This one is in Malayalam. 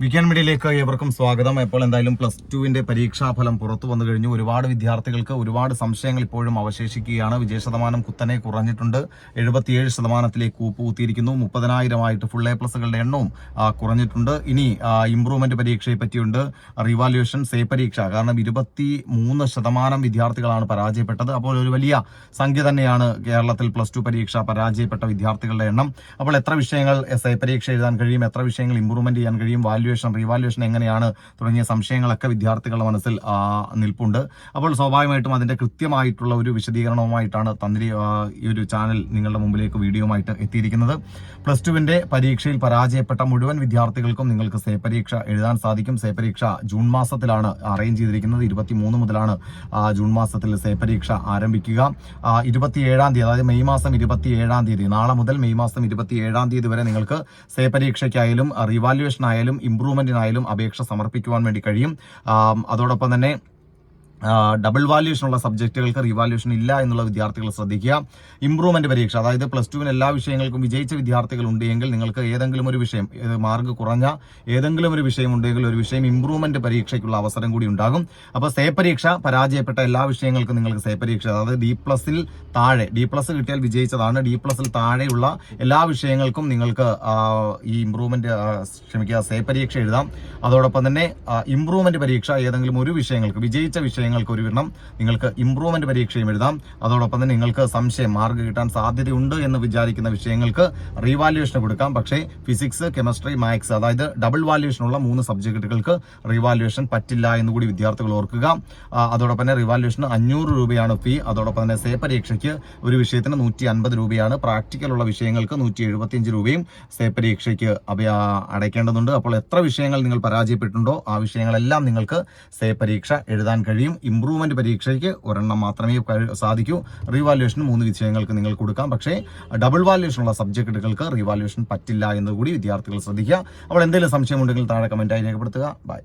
വീക്കെൻഡ് മീഡിയയിലേക്ക് ഏവർക്കും സ്വാഗതം. ഇപ്പോൾ എന്തായാലും പ്ലസ് ടുവിന്റെ പരീക്ഷാഫലം പുറത്തു വന്നു കഴിഞ്ഞു. ഒരുപാട് വിദ്യാർത്ഥികൾക്ക് ഒരുപാട് സംശയങ്ങൾ ഇപ്പോഴും അവശേഷിക്കുകയാണ്. വിജയ ശതമാനം കുത്തനെ കുറഞ്ഞിട്ടുണ്ട്. എഴുപത്തിയേഴ് ശതമാനത്തിലേക്ക് കൂപ്പുകുത്തിയിരിക്കുന്നു. മുപ്പതിനായിരമായിട്ട് ഫുൾ എ പ്ലസുകളുടെ എണ്ണവും കുറഞ്ഞിട്ടുണ്ട്. ഇനി ഇംപ്രൂവ്മെന്റ് പരീക്ഷയെ പറ്റിയുണ്ട്. റിവാലുവേഷൻ സേ പരീക്ഷ. കാരണം ഇരുപത്തി മൂന്ന് ശതമാനം വിദ്യാർത്ഥികളാണ് പരാജയപ്പെട്ടത്. അപ്പോൾ ഒരു വലിയ സംഖ്യ തന്നെയാണ് കേരളത്തിൽ പ്ലസ് ടു പരീക്ഷ പരാജയപ്പെട്ട വിദ്യാർത്ഥികളുടെ എണ്ണം. അപ്പോൾ എത്ര വിഷയങ്ങൾ സേ പരീക്ഷ എഴുതാൻ കഴിയും? എത്ര വിഷയങ്ങൾ ഇംപ്രൂവ്മെന്റ് ചെയ്യാൻ കഴിയും? വാല്യുവേഷൻ റീവാലുവേഷൻ എങ്ങനെയാണ് തുടങ്ങിയ സംശയങ്ങളൊക്കെ വിദ്യാർത്ഥികളുടെ മനസ്സിൽ നിൽപ്പുണ്ട്. അപ്പോൾ സ്വാഭാവികമായിട്ടും അതിന്റെ കൃത്യമായിട്ടുള്ള ഒരു വിശദീകരണവുമായിട്ടാണ് തന്ത്രി ഈ ഒരു ചാനൽ നിങ്ങളുടെ മുമ്പിലേക്ക് വീഡിയോമായിട്ട് എത്തിയിരിക്കുന്നത്. പ്ലസ് ടുവിന്റെ പരീക്ഷയിൽ പരാജയപ്പെട്ട മുഴുവൻ വിദ്യാർത്ഥികൾക്കും നിങ്ങൾക്ക് സേ പരീക്ഷ എഴുതാൻ സാധിക്കും. സേ പരീക്ഷ ജൂൺ മാസത്തിലാണ് അറേഞ്ച് ചെയ്തിരിക്കുന്നത്. ഇരുപത്തി മൂന്ന് മുതലാണ് ജൂൺ മാസത്തിൽ സേ പരീക്ഷ ആരംഭിക്കുക. ഇരുപത്തി ഇരുപത്തിയേഴാം തീയതി അതായത് മെയ് മാസം ഇരുപത്തിയേഴാം തീയതി നാളെ മുതൽ മെയ് മാസം ഇരുപത്തിയേഴാം തീയതി വരെ നിങ്ങൾക്ക് സേ പരീക്ഷയ്ക്കായാലും റിവാലുവേഷൻ ആയാലും ഇംപ്രൂവ്മെന്റിനായാലും അപേക്ഷ സമർപ്പിക്കുവാൻ വേണ്ടി കഴിയും. അതോടൊപ്പം തന്നെ ഡബിൾ വാല്യൂഷനുള്ള സബ്ജക്റ്റുകൾക്ക് റിവാല്യൂഷൻ ഇല്ല എന്നുള്ള വിദ്യാർത്ഥികൾ ശ്രദ്ധിക്കുക. ഇംപ്രൂവ്മെന്റ് പരീക്ഷ അതായത് പ്ലസ് ടുവിന് എല്ലാ വിഷയങ്ങൾക്കും വിജയിച്ച വിദ്യാർത്ഥികൾ ഉണ്ടെങ്കിൽ നിങ്ങൾക്ക് ഏതെങ്കിലും ഒരു വിഷയം മാർക്ക് കുറഞ്ഞ ഏതെങ്കിലും ഒരു വിഷയം ഉണ്ടെങ്കിൽ ഒരു വിഷയം ഇംപ്രൂവ്മെന്റ് പരീക്ഷയ്ക്കുള്ള അവസരം കൂടി ഉണ്ടാകും. അപ്പോൾ സേ പരീക്ഷ പരാജയപ്പെട്ട എല്ലാ വിഷയങ്ങൾക്കും നിങ്ങൾക്ക് സേ പരീക്ഷ അതായത് ഡി പ്ലസിൽ താഴെ ഡി പ്ലസ് കിട്ടിയാൽ വിജയിച്ചതാണ്. ഡി പ്ലസിൽ താഴെയുള്ള എല്ലാ വിഷയങ്ങൾക്കും നിങ്ങൾക്ക് ഈ ഇംപ്രൂവ്മെന്റ് ക്ഷമിക്കുക സേ പരീക്ഷ എഴുതാം. അതോടൊപ്പം തന്നെ ഇംപ്രൂവ്മെന്റ് പരീക്ഷ ഏതെങ്കിലും ഒരു വിഷയങ്ങൾക്ക് വിജയിച്ച വിഷയങ്ങൾക്ക് ഒരു വിരണം നിങ്ങൾക്ക് ഇംപ്രൂവ്മെന്റ് പരീക്ഷയും എഴുതാം. അതോടൊപ്പം തന്നെ നിങ്ങൾക്ക് സംശയം മാർക്ക് കിട്ടാൻ സാധ്യതയുണ്ട് എന്ന് വിചാരിക്കുന്ന വിഷയങ്ങൾക്ക് റീവാലുവേഷൻ കൊടുക്കാം. പക്ഷേ ഫിസിക്സ് കെമിസ്ട്രി മാത്സ് അതായത് ഡബിൾ വാല്യുവേഷനുള്ള മൂന്ന് സബ്ജക്റ്റുകൾക്ക് റീവാലുവേഷൻ പറ്റില്ല എന്ന് കൂടി വിദ്യാർത്ഥികൾ ഓർക്കുക. അതോടൊപ്പം തന്നെ റിവാലുവേഷന് അഞ്ഞൂറ് രൂപയാണ് ഫീ അതോടൊപ്പം തന്നെ സേ പരീക്ഷയ്ക്ക് ഒരു വിഷയത്തിന് നൂറ്റി അൻപത് രൂപയാണ്. പ്രാക്ടിക്കൽ ഉള്ള വിഷയങ്ങൾക്ക് നൂറ്റി എഴുപത്തിയഞ്ച് രൂപയും സേ പരീക്ഷയ്ക്ക് അടയ്ക്കേണ്ടതുണ്ട്. അപ്പോൾ എത്ര വിഷയങ്ങൾ നിങ്ങൾ പരാജയപ്പെട്ടിട്ടുണ്ടോ ആ വിഷയങ്ങളെല്ലാം നിങ്ങൾക്ക് സേ പരീക്ഷ എഴുതാൻ കഴിയും. ഇംപ്രൂവ്മെന്റ് പരീക്ഷയ്ക്ക് ഒരെണ്ണം മാത്രമേ സാധിക്കൂ. റീവാലുവേഷൻ മൂന്ന് വിഷയങ്ങൾക്ക് നിങ്ങൾ കൊടുക്കാം. പക്ഷേ ഡബിൾ വാല്യുവേഷനുള്ള സബ്ജക്റ്റുകൾക്ക് റീവാലുവേഷൻ പറ്റില്ല എന്നുകൂടി വിദ്യാർത്ഥികൾ ശ്രദ്ധിക്കുക. അപ്പോൾ എന്തെങ്കിലും സംശയമുണ്ടെങ്കിൽ താഴെ കമന്റായി രേഖപ്പെടുത്തുക. ബൈ